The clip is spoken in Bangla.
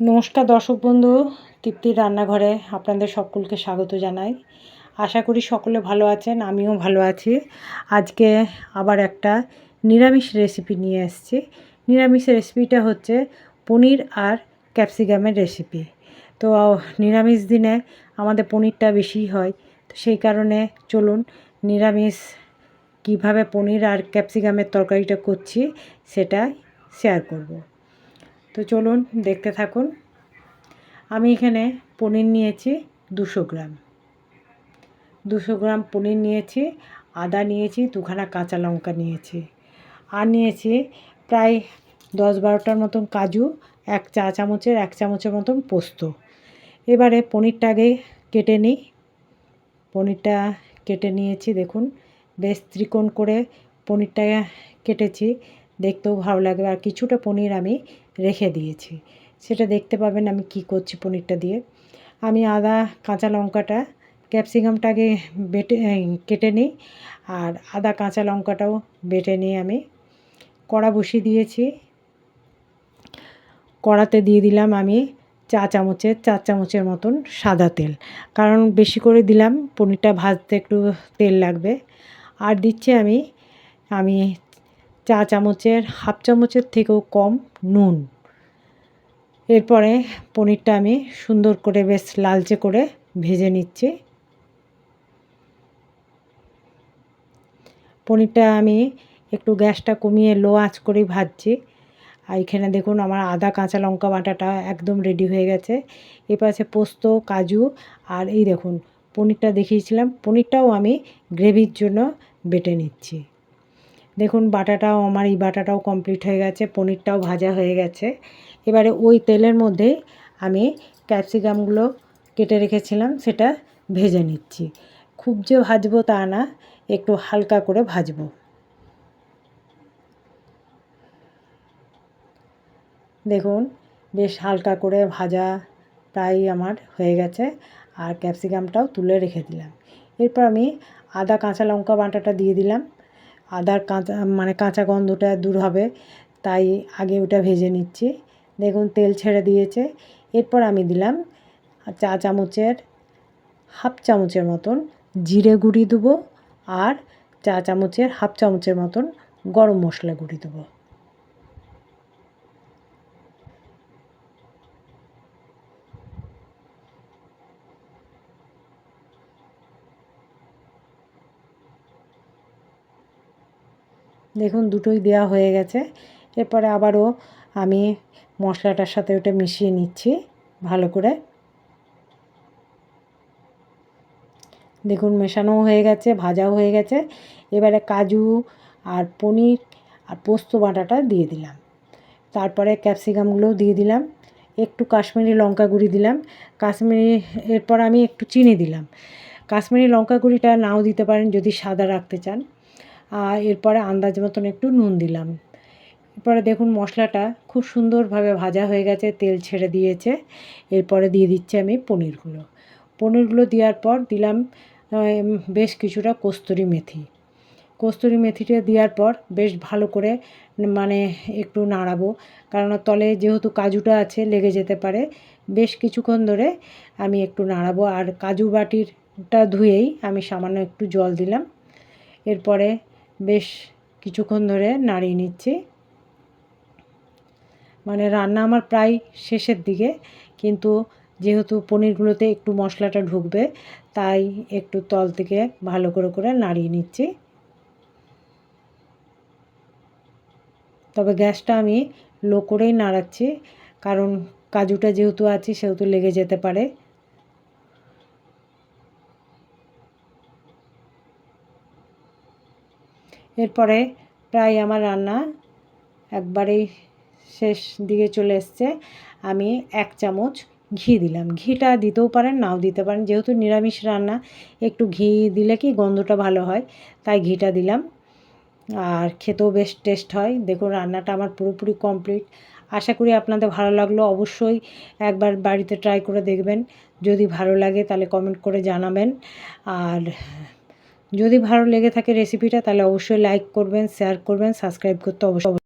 নমস্কার দর্শক বন্ধু, তৃপ্তির রান্নাঘরে আপনাদের সকলকে স্বাগত জানাই। আশা করি সকলে ভালো আছেন, আমিও ভালো আছি। আজকে আবার একটা নিরামিষ রেসিপি নিয়ে এসেছি। নিরামিষ রেসিপিটা হচ্ছে পনির আর ক্যাপসিকামের রেসিপি তো, নিরামিষ দিনে আমাদের পনিরটা বেশি হয়। তো, সেই কারণে চলুন নিরামিষ কীভাবে পনির আর ক্যাপসিকামের তরকারিটা করছি, সেটা শেয়ার করব। তো চলুন দেখতে থাকুন। আমি এখানে পনির নিয়েছি দুশো গ্রাম। দুশো গ্রাম পনির নিয়েছি, আদা নিয়েছি, দুখানা কাঁচা লঙ্কা নিয়েছি। আর নিয়েছি প্রায় দশ বারোটার মতন কাজু, এক চা চামচের, এক চামচের মতন পোস্ত। এবারে পনিরটা আগে কেটে নিই। পনিরটা কেটে নিয়েছি, দেখুন, বেশ ত্রিকোণ করে পনিরটা কেটেছি। দেখতেও ভালো লাগবে। আর কিছুটা পনির আমি রেখে দিয়েছি। সেটা দেখতে পাবেন আমি কি করছি পনিরটা দিয়ে। আমি আদা, কাঁচা লঙ্কাটা ক্যাপসিকামটাকে বেটে কেটে নিই। আর আদা, কাঁচা লঙ্কাটাও বেটে নিয়ে আমি কড়া বসিয়ে দিয়েছি। কড়াতে দিয়ে দিলাম আমি চা চামচের চার চামচের মতন সাদা তেল। কারণ বেশি করে দিলাম, পনিরটা ভাজতে একটু তেল লাগবে। আর দিচ্ছি আমি আমি চা চামচের, হাফ চামচের থেকেও কম নুন। এরপরে পনিরটা আমি সুন্দর করে বেশ লালচে করে ভেজে নিচ্ছি। পনিরটা আমি একটু গ্যাসটা কমিয়ে লো আঁচ করেই ভাজছি। আর এখানে দেখুন আমার আদা কাঁচা লঙ্কা বাটাটা একদম রেডি হয়ে গেছে। আছে পোস্ত, কাজু আর এই দেখুন, পনিরটা দেখিয়েছিলাম, পনিরটাও আমি গ্রেভির জন্য বেটে নিচ্ছি। দেখুন, বাটাটাও আমার, এই বাটাটাও কমপ্লিট হয়ে গেছে, পনিরটাও ভাজা হয়ে গেছে। এবারে ওই তেলের মধ্যে আমি ক্যাপসিকামগুলো কেটে রেখেছিলাম, সেটা ভেজে নিচ্ছি। খুব যে ভাজবো তা না, একটু হালকা করে ভাজবো। দেখুন, বেশ হালকা করে ভাজা প্রায় আমার হয়ে গেছে, আর ক্যাপসিকামটাও তুলে রেখে দিলাম। এরপর আমি আদা, কাঁচা লঙ্কা বাটাটা দিয়ে দিলাম। আদার কাঁচা মানে কাঁচা গন্ধটা দূর হবে, তাই আগে ওটা ভেজে নিচ্ছি। দেখুন, তেল ছেড়ে দিয়েছে। এরপর আমি দিলাম চা চামচের, হাফ চামচের মতন জিরে গুঁড়ি দেবো আর চা চামচের হাফ চামচের মতন গরম মশলা গুঁড়ি দেবো। দেখুন, দুটোই দেওয়া হয়ে গেছে। এরপরে আবারও আমি মশলাটার সাথে ওটা মিশিয়ে নিচ্ছি ভালো করে। দেখুন মেশানোও হয়ে গেছে, ভাজাও হয়ে গেছে। এবারে কাজু আর পনির আর পোস্ত বাটাটা দিয়ে দিলাম। তারপরে ক্যাপসিকামগুলোও দিয়ে দিলাম। একটু কাশ্মীরি লঙ্কা গুঁড়ি দিলাম। কাশ্মীরি, এরপর আমি একটু চিনি দিলাম। কাশ্মীরি লঙ্কা গুঁড়িটা নাও দিতে পারেন যদি সাদা রাখতে চান। আর এরপরে আন্দাজ মতন একটু নুন দিলাম। এরপরে দেখুন মশলাটা খুব সুন্দরভাবে ভাজা হয়ে গেছে, তেল ছেড়ে দিয়েছে। এরপরে দিয়ে দিচ্ছি আমি পনিরগুলো। পনিরগুলো দেওয়ার পর দিলাম বেশ কিছুটা কস্তুরি মেথি। কস্তুরি মেথিটা দেওয়ার পর বেশ ভালো করে মানে একটু নাড়াবো। কারণ তলে যেহেতু কাজুটা আছে, লেগে যেতে পারে, বেশ কিছুক্ষণ ধরে আমি একটু নাড়াবো। আর কাজু বাটিরটা ধুয়েই আমি সামান্য একটু জল দিলাম। এরপরে বেশ কিছুক্ষণ ধরে নাড়িয়ে নিচ্ছি। মানে রান্না আমার প্রায় শেষের দিকে, কিন্তু যেহেতু পনিরগুলোতে একটু মশলাটা ঢুকবে, তাই একটু তল থেকে ভালো করে করে নাড়িয়ে নিচ্ছি। তবে গ্যাসটা আমি লো করেই নাড়াচ্ছি, কারণ কাজুটা যেহেতু আছে সেহেতু লেগে যেতে পারে। এরপরে প্রায় আমার রান্না একবারেই শেষ দিকে চলে এসছে। আমি এক চামচ ঘি দিলাম। ঘিটা দিতেও পারেন, নাও দিতে পারেন। যেহেতু নিরামিষ রান্না, একটু ঘি দিলে কি গন্ধটা ভালো হয়, তাই ঘিটা দিলাম। আর খেতেও বেশ টেস্ট হয়। দেখুন, রান্নাটা আমার পুরোপুরি কমপ্লিট। আশা করি আপনাদের ভালো লাগল। অবশ্যই একবার বাড়িতে ট্রাই করে দেখবেন। যদি ভালো লাগে তাহলে কমেন্ট করে জানাবেন। আর যদি ভালো লেগে থাকে রেসিপিটা তাহলে অবশ্যই লাইক করবেন শেয়ার করবেন সাবস্ক্রাইব করতে অবশ্যই